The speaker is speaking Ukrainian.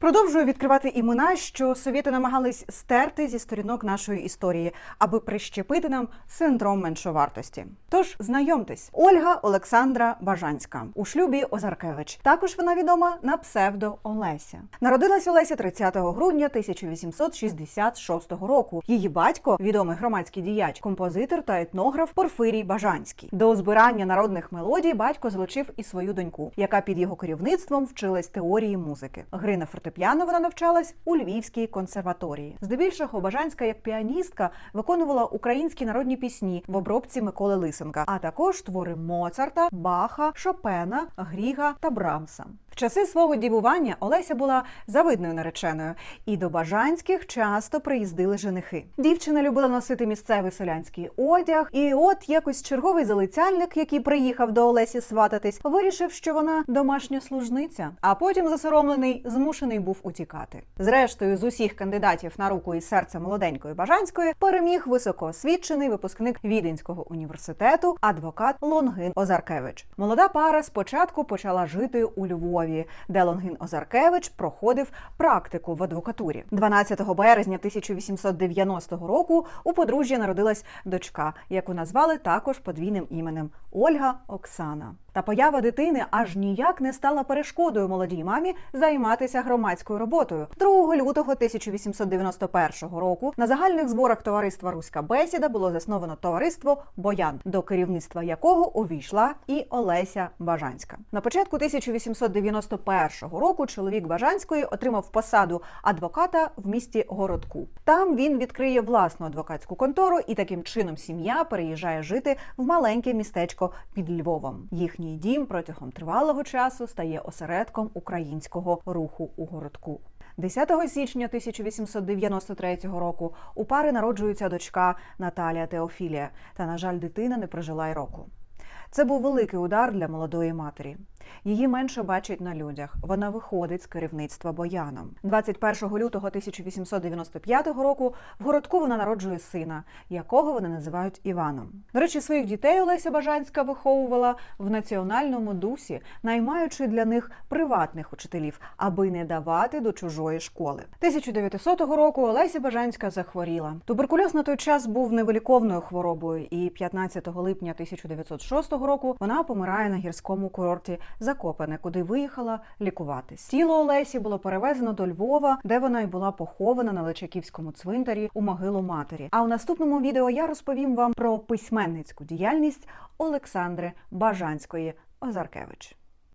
Продовжую відкривати імена, що совєти намагались стерти зі сторінок нашої історії, аби прищепити нам синдром меншовартості. Тож знайомтесь, Ольга Олександра Бажанська у шлюбі Озаркевич. Також вона відома на псевдо Олеся. Народилась Олеся 30 грудня 1866 року. Її батько, відомий громадський діяч, композитор та етнограф Порфирій Бажанський. До збирання народних мелодій батько залучив і свою доньку, яка під його керівництвом вчилась теорії музики. Гри на фортепіано вона навчалась у Львівській консерваторії. Здебільшого Бажанська як піаністка виконувала українські народні пісні в обробці Миколи Лисенка, а також твори Моцарта, Баха, Шопена, Гріга та Брамса. Часи свого дівування Олеся була завидною нареченою, і до Бажанських часто приїздили женихи. Дівчина любила носити місцевий селянський одяг, і от якось черговий залицяльник, який приїхав до Олесі свататись, вирішив, що вона домашня служниця, а потім засоромлений змушений був утікати. Зрештою, з усіх кандидатів на руку і серце молоденької Бажанської переміг високоосвічений випускник Віденського університету, адвокат Лонгин Озаркевич. Молода пара спочатку почала жити у Львові, де Лонгин Озаркевич проходив практику в адвокатурі. 12 березня 1890 року у подружжя народилась дочка, яку назвали також подвійним іменем Ольга Оксана. Та поява дитини аж ніяк не стала перешкодою молодій мамі займатися громадською роботою. 2 лютого 1891 року на загальних зборах товариства Руська бесіда було засновано товариство Боян, до керівництва якого увійшла і Олеся Бажанська. На початку 1891 року чоловік Бажанської отримав посаду адвоката в місті Городку. Там він відкриє власну адвокатську контору, і таким чином сім'я переїжджає жити в маленьке містечко під Львовом. Їхній дім протягом тривалого часу стає осередком українського руху у городку. 10 січня 1893 року у пари народжується дочка Наталія Теофілія, та, на жаль, дитина не прожила й року. Це був великий удар для молодої матері. Її менше бачать на людях. Вона виходить з керівництва бояном. 21 лютого 1895 року в городку вона народжує сина, якого вони називають Іваном. До речі, своїх дітей Олеся Бажанська виховувала в національному дусі, наймаючи для них приватних учителів, аби не давати до чужої школи. 1900 року Олеся Бажанська захворіла. Туберкульоз на той час був невиліковною хворобою, і 15 липня 1906 року вона помирає на гірському курорті Закопане, куди виїхала лікуватись. Тіло Олесі було перевезено до Львова, де вона й була похована на Личаківському цвинтарі у могилу матері. А у наступному відео я розповім вам про письменницьку діяльність Олександри Бажанської Озаркевич.